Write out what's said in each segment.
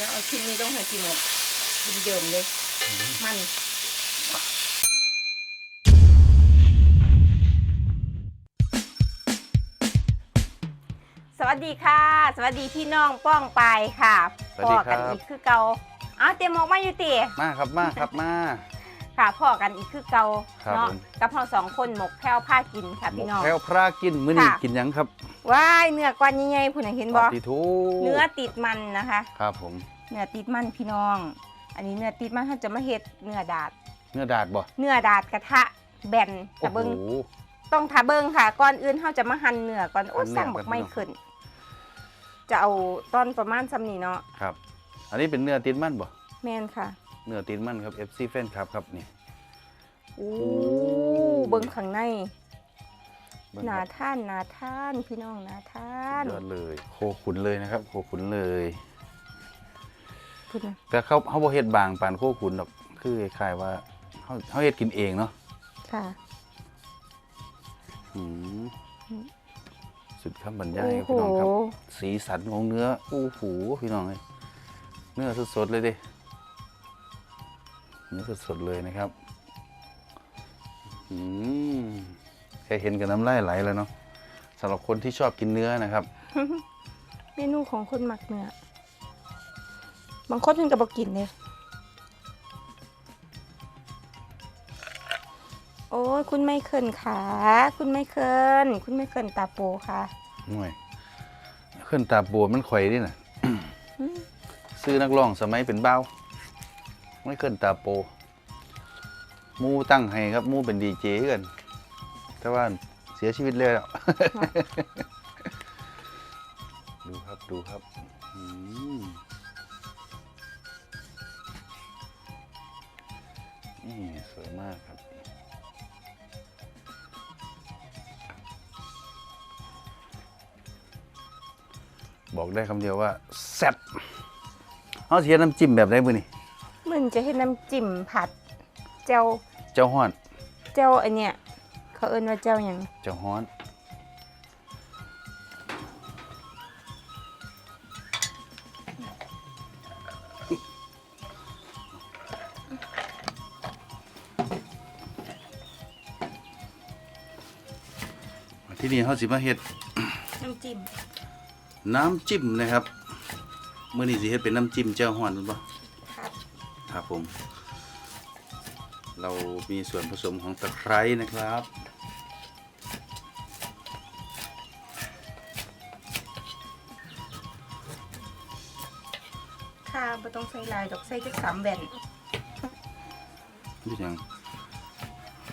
แล้วเอาชิ้นนี้ต้องให้กินหมดเดิมๆเลย มันสวัสดีค่ะ สวัสดีพี่น้องป้องปายค่ะสวัสดีครับกันอีกคือเก่าอ้าวเตรียมออกมาอยู่ติมาครับมาครับมา ค่ะพ่อกันอีกคือเก่าครับเนาะผม กับเราสองคนหมกแพ้วผ้ากินค่ะพี่น้อง แพรวพรากินมื้อนี้ค่ะ กินหยังครับ ว้ายเนื้อกวานใหญ่ๆผู้น่ะเห็นบ่ปฏิทูเนื้อติดมันนะคะ ครับผม เนื้อติดมันพี่น้อง อันนี้เนื้อติดมันเขาจะมาเฮ็ดเนื้อดาด เนื้อดาดบ่เนื้อดาดกระทะแบนโอ้ตะโหเบิงต้องทาเบิงค่ะก่อนอื่นเขาจะมาหั่นเนื้อก่อนโอ้หั่นเนื้อสั่งบัก่กอนไม่พี่น้องขึ้น จะเอาตอนประมาณซ้ำนี้เนาะครับ อันนี้เป็นเนื้อติดมันบ่แม่นค่ะ เนื้อติดมันครับ FC แฟนคลับครับนี่โอ้โอ้เบิงข้างในเบิ่ง หนาครับท่านหนาท่านพี่น้องหนาท่านยอดเลยโคขุนเลยนะครับโคขุนเลยพูดนะแต่เขาเขาบ่เฮ็ดบางปานโคขุนดอกคือคล้ายๆว่าเขาเขาเฮ็ดกินเองเนาะค่ะอืมอืมสุดคำบรรยายโอ้ครับโหพี่น้องครับ สีสันของเนื้อโอ้โหพี่น้องเลยเนื้อสดๆเลยดิเนื้อสดๆเลยนะครับ อืมแค่เห็นกับน้ำลายไหลแล้วเนาะสำหรับคนที่ชอบกินเนื้อนะครับ เมนูของคนหมักเนื้อบางคนเพิ่นก็บอกกินเลยโอ้ยคุณไม่เคินขาคุณไม่เคินคุณไม่เคินตาโปค่ะห่วยขึ้นตาบวมมันข่อยดิน่ะ อืมซื้อนักร้องสมัยเป็นเบ้าไม่ขึ้นตาโปหมูตั้งให้ครับหมูเป็นดีเจกัน แต่ว่าเสียชีวิตเลยแล้วดูครับดูครับอืมนี่สวยมากครับ บอกได้คำเดียวว่าแซ่บเอาเสียน้ำจิ้มแบบไหนมือนี่มันจะให้น้ำจิ้มผัด เจ้าเจ้าฮ้อน เจ้าอันเนี้ย เขาเอิ้นว่าเจ้าอย่างเจ้าฮ้อน ที่นี่เขาสิมาเฮ็ด น้ำจิ้มน้ำจิ้มนะครับมื้อนี้สิเฮ็ดเป็นน้ำจิ้มเจ้าฮ้อนหรือเปล่าครับครับผม เรามีส่วนผสมของตะไคร้นะครับ ใส่ลายดอกใส่จักสามแว่นนี่ยัง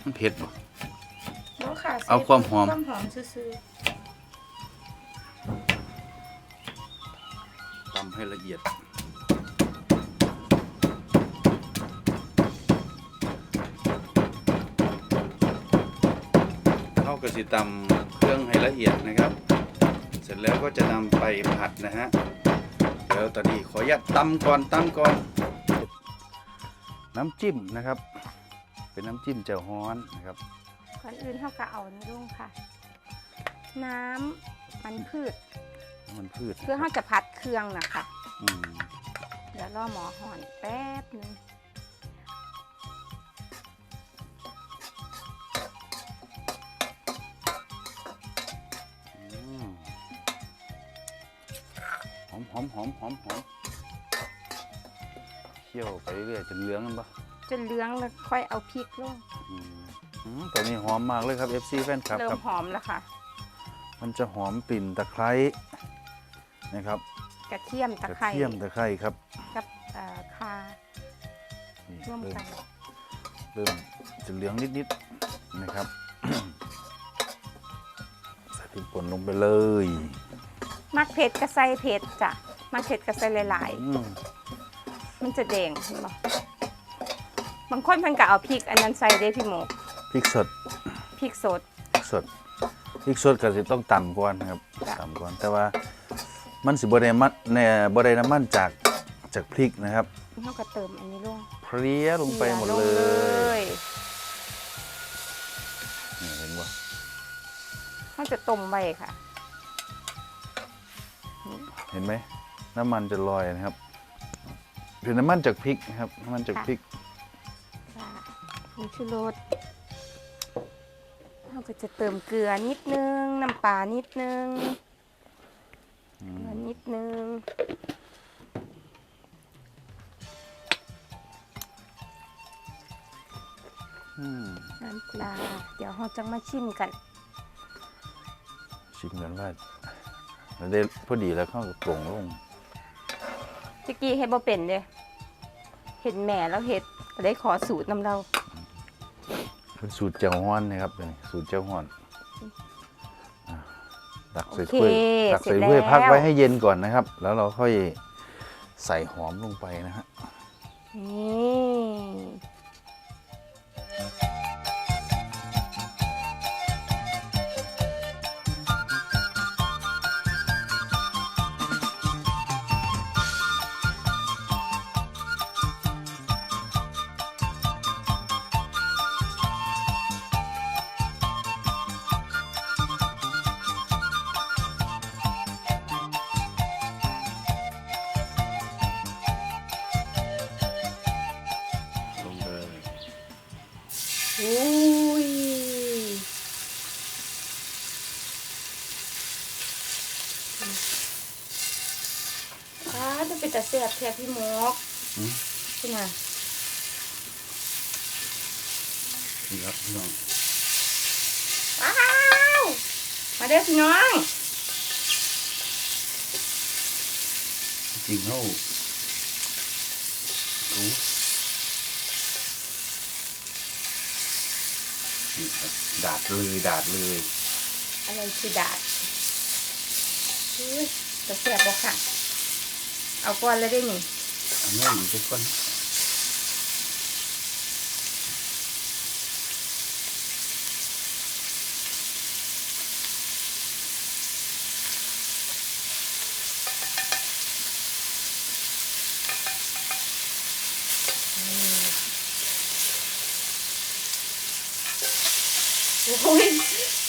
มันเผ็ดบ่ บ่ค่ะใส่เอาความหอม ความหอมซื่อตำให้ละเอียด เข้ากระสิตำเครื่องให้ละเอียดนะครับ เสร็จแล้วก็จะนำไปผัดนะฮะ เดี๋ยวตอนนี้ขออนุญาตตำก่อนตำก่อน น้ำจิ้มนะครับ เป็นน้ำจิ้มแจ่วฮ้อนนะครับๆก่อนอื่นเขาก็เอานี่ลงค่ะ น้ำมันพืชมันพืชนะเพื่อคเขารับจะผัดเครื่องนะคะอืมเดี๋ยวรอหมอห่อนแป๊บนึง อมหอมหอมหอมหอมเคี่ยวไปเรื่อยจนเหลืองกันปะจนเหลืองแล้วค่อยเอาพริกลงอืมอืมตอนนี้หอมมากเลยครับ FC แฟนคลับเริ่ครัมบ หอมแล้วค่ะ มันจะหอมกลิ่นตะไคร้นะครับกระเทียมตะกระไคร้เทียมตะไคร้ครับกับเอ่อข่านี่ร่วมเริ่มกันเริ่มจะเหลืองนิดๆนะครับ ใส่พริกป่นลงไปเลย มักเผ็ดก็ใส่เผ็ดจ้ะมักเผ็ดก็ใส่หลายอืมๆ มันจะแดงเห็นบ่บางคนเพิ่นก็เอาพริกอันนั้นใส่ได้พี่หมูพริกสดพริกสด พริกสดพริกสดก็สิต้องตำก่อนนะครับจ้ะ ตำก่อนแต่ว่ามันสิบ่ได้มันเนี่ยบ่ได้น้ำมันจากจากพริกนะครับเขาก็เติมอันนี้ลงเพลี้ยลงไปหมดเลลงยนี่เห็นบ่เขาจะต้มไว้ค่ะเห็นไหมน้ำมันจะลอยนะครับเป็นน้ำมันจากพริกนะครับน้ำมันจากพริกค่ะผงชูรสเราก็จะเติมเกลือนิดนึง น้ำปลานิดนึงเกลือนิดนึงอืมน้ำปลา เดี๋ยวเราจะมาชิมกัน ชิมกันว่าเรา ได้พอดีแล้วเข้ากับโปร่งลงตะกี้เฮ็ดบ่เป็นเด้เห็นแม่แล้วเฮ็ดก็ได้ขอสูตรนำเรา เป็นสูตรเจ้าฮ้อนนะครับเป็นสูตรเจ้าฮ้อนอะตักใส่โอเคถ้วยตักเสร็ใส่จถ้วยแล้วพักไว้ให้เย็นก่อนนะครับ แล้วเราค่อยใส่หอมลงไปนะฮะนี่ เป็นตาแซ่บแท้พี่หมกอืมพี่น่ะนี่ครับพี่น้องว้าวมาเด้อพี่น้องจริงเขาดูนี่ครับดาดเลยดาดเลยอะไรคือดาดอุ้ยตาแซ่บบ่ค่ะ เอาก่อนเลยได้นี่อันนี้อยู่ทุกคนโอ้ย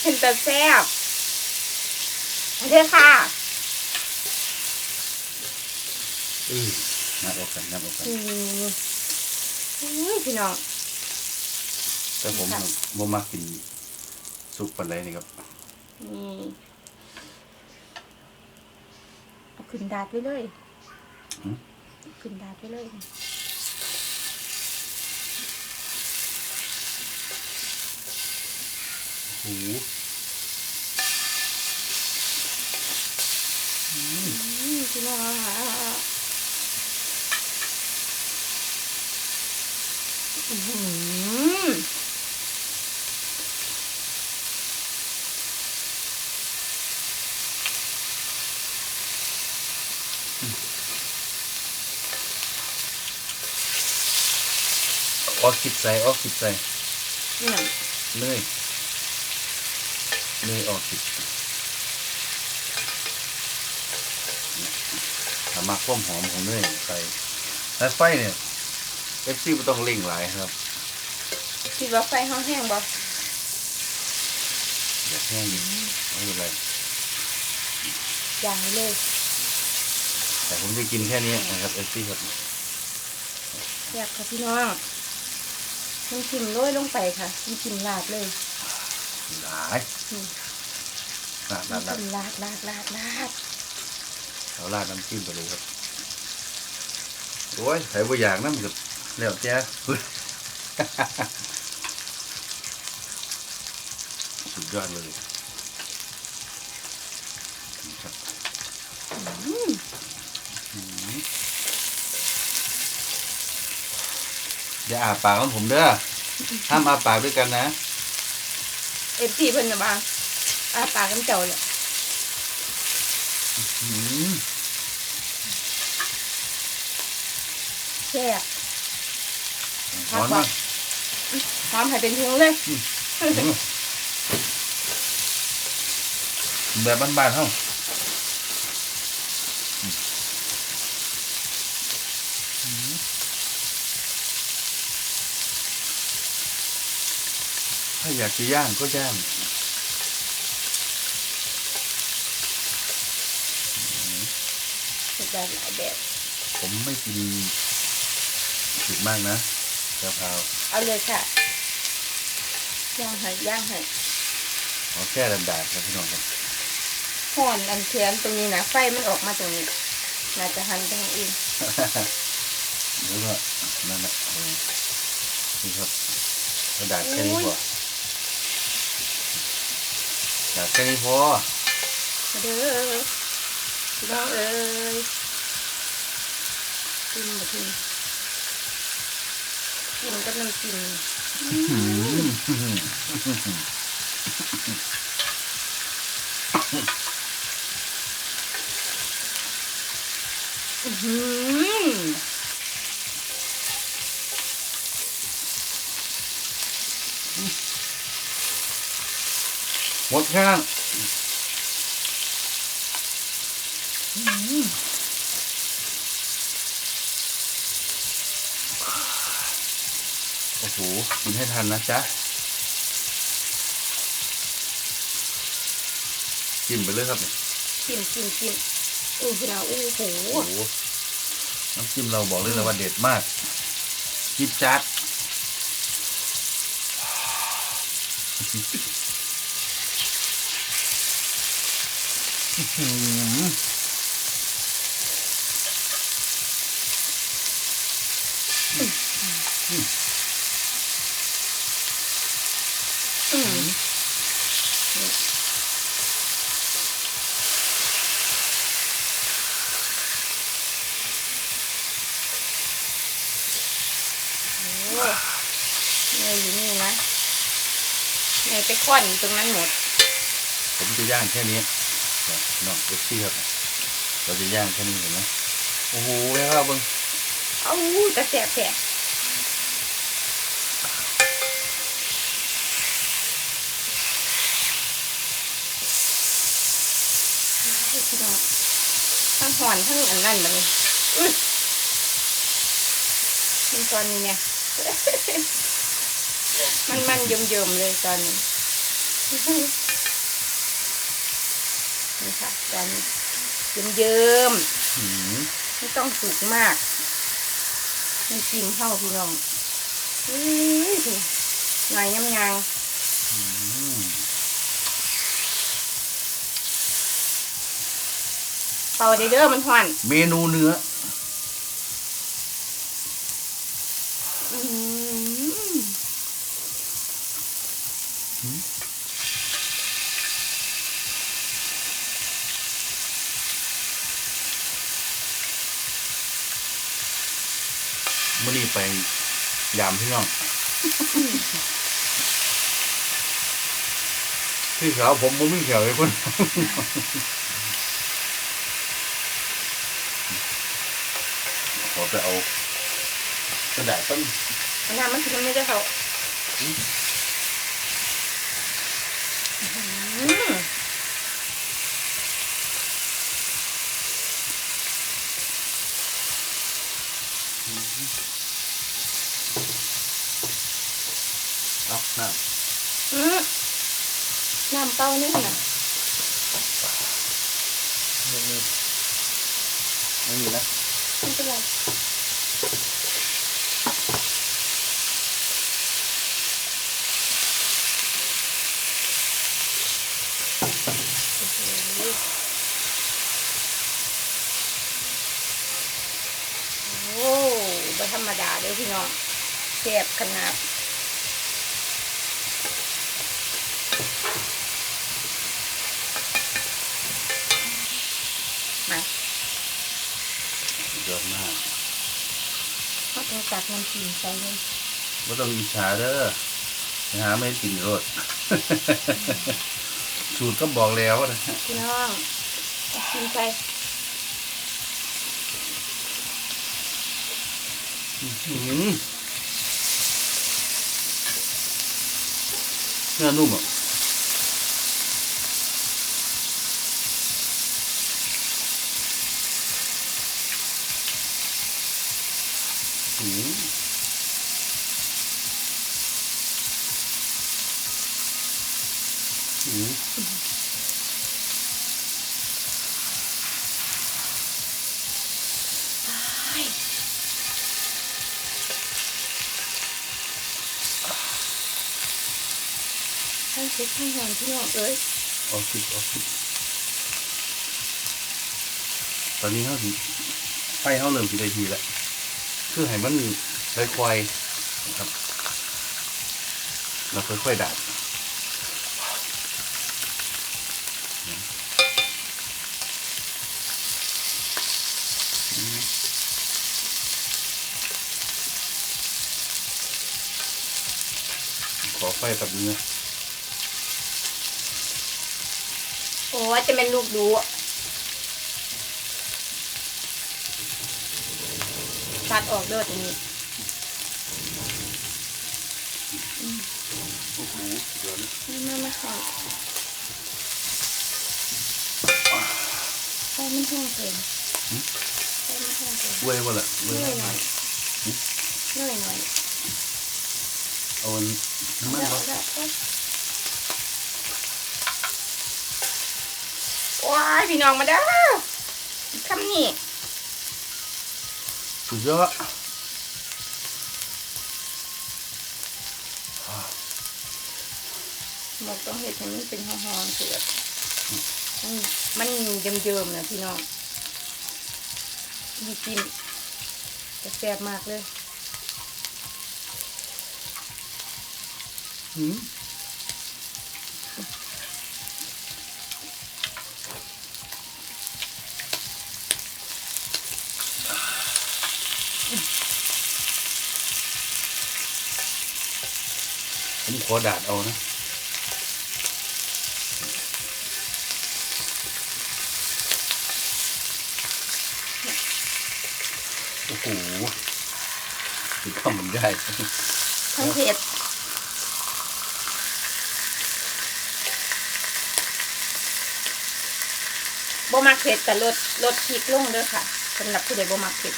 เป็นตาแซ่บมาเด้อค่ะ อือนับออกกันนับออกกันอืมอุ้ยพี่น้องแต่ผมค่ะบ่มากินซุปปันไดนี่ครับนี่เอาขึ้นดาดไปเลยหืมขึ้นดาดไปเลยโอ้โหอืมพี่น้อง อื้อหือออกคิดใส่ออกคิดใส่นี่น่ะเนยเนยออกคิดถ้ามักความหอมของเนยใส่แต่ไฟเนี่ย เอฟซีไม่ต้องเร่งหลายครับคิดว่าไฟห้องแห้งบ่อย่าแห้งดิไม่เป็นไรอย่างนี้เลย แต่ผมจะกินแค่นี้นะครับเอฟซีครับแซ่บค่ะพี่น้องน้ำจิ้มโรยลงไปค่ะน้ำจิ้มลาดเลยหลายนี่ลาดลาดลาดน้ำจิ้มลาดลาดลาดลาดเอาราดน้ำจิ้มไปเลยครับโอ้ยใส่บะอยากน้ำกับ แล้วแจ้สุดยอดเลยครับอืมอืมอย่าอาปากของผมเด้อห้ามอาปากด้วยกันนะเอฟซีเพิ่นน่ะบ้างอาปากกันเจ้าเลยอืมแซ่บ ร้อนมากหอมให้เป็นพุงเลย แบบบ้านๆเท่าถ้าอยากจะย่างก็ย่างสุดได้หลายแบบ ผมไม่กินติดมากนะ กะเพราเอาเลยค่ะย่างให้ย่างให้ขอแค่ดำๆครับพี่น้องครับห่อนอันเทียนตรงนี้นะไฟมันออกมาตรงนี้น่าจะหันไปทางอื่นแล้วก็นั่นแหละเออนี่ครับกระดาษแค่นี้พอกระดาษแค่นี้พอมาเด้อพี่น้องเอ้ยกินมากิน กินกับน้ำจิ้มอื้อหือหมดแค่นั้นโอ้โหกินให้ทันนะจ๊ะจิ้มไปเลยครับเนี่ยจิ้มจิ้มจิ้มอู้พี่น้องอู้หูโอ้โหน้ำจิ้มเราบอกเลยนะว่าเด็ดมากจิ๊บจัดอื้อหือ อืมโอ้เนยอยู่นี่นะเนย ไปควันตรงนั้นหมด ผมจะย่างแค่นี้เนี่ยน้องเอฟซี่ครับ เราจะย่างแค่นี้เห็นไหมโอ้โหแม่ครับเบิ้งเอ้าแต่แสบแสบเฮ้ยพี่น้องทั้งหอนทั้งอันนั้นแบบนี้อุ้ยมันตอนนี้เนี่ย มันมันเยิมๆเลยตอนนี้ นี่ค่ะตอนนี้เยิมๆหืมไม่ต้องสุกมากมันกินเข้าพี่น้องอื้อพี่หน่อยยำยางอืมเป่าเด้อเด้อมันหวานเมนูเนื้ออื้อหือ เมื่อนี้ไปยามพี่น้อง พี่สาวผมมันไม่เขียวเลยคนขอไปเอากระดาษต้น อันนั้นมันคือมันไม่ได้เขาอื้อหือ เอาน้อื้อน้ำเต้านี่ขนาดำไม่มีไม่มีนะ ไม่เป็นไรโอ้โหโอ้ไม่ธรรมดาเลยพี่น้อง แซ่บขนาดมาสุดยอดมากเขาต้องตักน้ำจิ้มใส่เลยไม่ต้องอิจฉาเด้อไปหาไม่กินรสสูตรก็บอกแล้วนะฮะพี่น้องน้ำจิ้มใส่อื้อ หือเนื้อนุ่มอะอืมอืม ไทั้งเผ็ดทั้งหอมพี่น้องเอ้ยออกสิออกสิตอนนี้เขาสิไฟเขาเริ่มสิได้ทีแล้วคือให้มันค่อยๆนะครับเราค่อยๆดับขอไฟแบบนี้นะ โอ้ยจะเป็นลูกดูตัดออกเด้อตรงนี้โอ้โหเดี๋ยวนะมามาค่ะไฟมันแห้งเกินไฟมันแห้งเกินเว้ยวะล่ะเว้เหยนื่อยหน่อยเหนื่อยหน่อยเอาอันน้ำมัน แล้ว บ่ แล้วโอ้ย พี่น้องมาเด้อคำนี้สุดยอดหมกต้องเห็ดให้มันเป็นหอมๆเสือมันมันเยิ้มๆนะพี่น้องมีจิ้มจะแซ่บมากเลยหืม อดาดเอานะโอ้โหทำมันได้ทั้งเผ็ดบ่มักเผ็ดแต่ลดลดพริกลงเด้อค่ะสำหรับผู้ใดบ่มักเผ็ด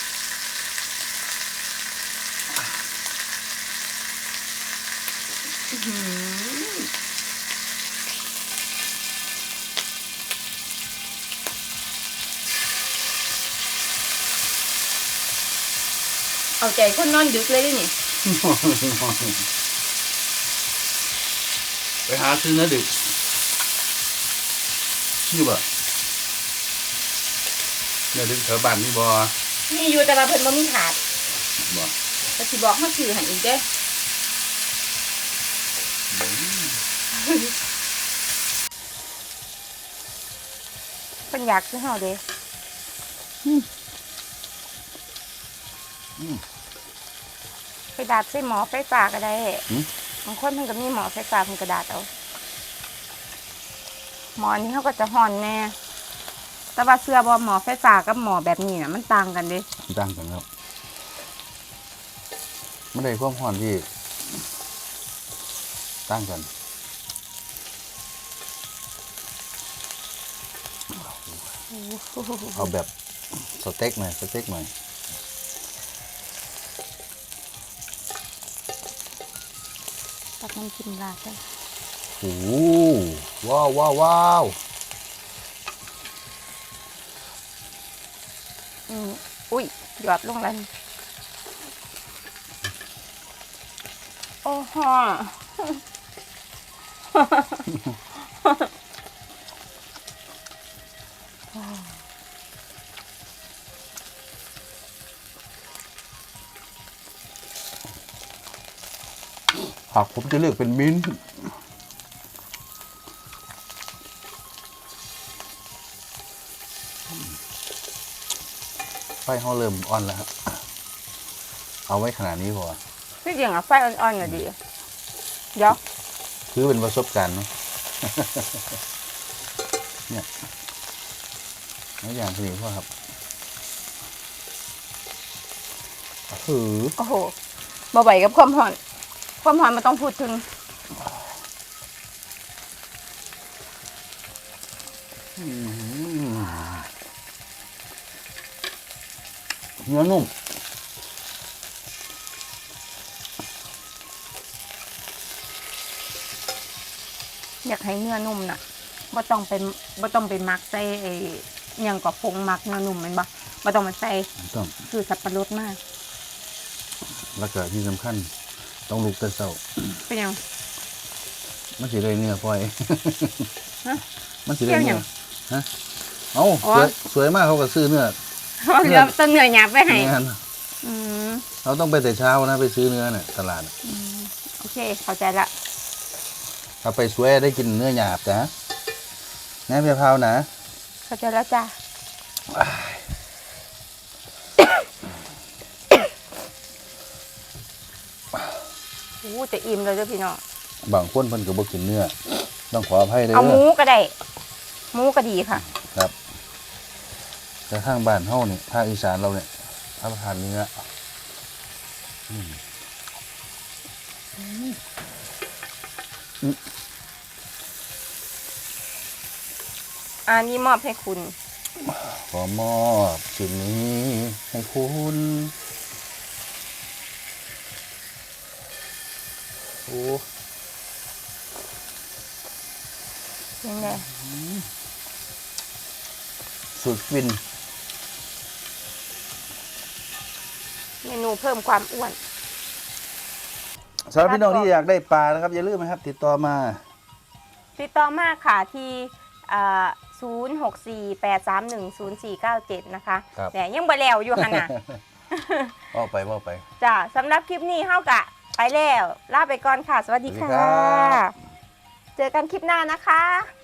เอาใจคนนอนดึกเลยเด้อนี่ ไปหาซื้อเนื้อดึกชื่อบ่เนื้อดึกแถวบ้านนี่บ่มีอยู่แต่ว่าเพิ่นบ่มีถาดบ่ก็สิบอกเฮาซื้อหันอีกเด้อเพิ่นอยากซื้อเฮาเด้ ไปดาดใส่หมอไฟฟ้าก็ได้หืมบางคนเพิ่นก็มีหมอไฟฟ้าเพิ่นก็ดาดเอาหมอนี้เขาก็จะห่อนแน่แต่ว่าเสื้อบ่หมอไฟฟ้ากับหมอแบบนี้น่ะมันต่างกันเด้ตั้งกันครับไม่ได้ความร้อนที่ ตั้งกันเอาแบบสเต็กหน่อยสเต็กหน่อย ตักน้ำจิ้มราดได้โอ้โหว้าวว้าวว้าวอืมอุ้ยหยอดลงแล้วนี่โอ้โห หากผมจะเลือกเป็นมิ้นท์ไฟเขาเริ่มอ่อนแล้วครับเอาไว้ขนาดนี้พอที่จริงอะไฟอ่อนๆก็ดี เดี๋ยวคือเป็นประสบการณ์เนาะเนี่ยแล้วอย่างที่นี้พ่อครับหือโอ้โหบ่ไหวกับความหอน ความหอนมันต้องพูดถึง เนื้อนุ่มอยากให้เนื้อนุ่มน่ะบ่ต้องเป็นบ่ต้องไปมักใส่ไอ้หยังกับผงมักเนื้อนุ่มแมันบ่บ่ต้องมาใส่ต้องคือสับปะรดมาก แล้วก็ที่สำคัญ ต้องลุกแต่เช้าเป็นหยัง มันสิได้เนื้อพลอยฮะ มันสิได้เกี่ยวหยัเนื้องฮะเอ้าอ๋อสวยสวยมากเขาก็ซื้อเนื้อเอาเดี๋ยวต้นเหนื่อยหยาบไปให้งานอืมเราต้องไปแต่เช้านะไปซื้อเนื้อเนี่ยตลาดน่ะโอเค เข้าใจละถ้าไปสวยได้กินเนื้อหยาบจ้ะแหนมยาพร้าวนะเข้าใจแล้วจ้ะ อ้จะอิ่มเลยเด้อพี่น้องบางคนเพิ่นก็บ่กินเนื้อต้องขออภัยเลยเอาหมูก็ได้หมูก็ดีค่ะ ครับแต่ข้างบ้านเฮานี่ภาคอีสานเราเนี่ยรับประทานเนื้ออืมอันนี้มอบให้คุณ ขอมอบสิ่งนี้ให้คุณ โอ้ยังไงสุดฟิน เมนูเพิ่มความอ้วนสำหรับพี่น้องที่อยากได้ปลานะครับ อย่าลืมนะครับ ติดต่อมา ติดต่อมาค่ะที่ศูนย์หกสี่แปดสามหนึ่งศูนย์สี่เก้าเจ็ดนะคะครับ แต่ยังบ่แล้วอยู่ขนาด ว่าไปว่าไป จ้ะสำหรับคลิปนี้เฮากะ ไปแล้ว ลาไปก่อนค่ะ สวัสดีสวัสดีค่ะ ครับ เจอกันคลิปหน้านะคะ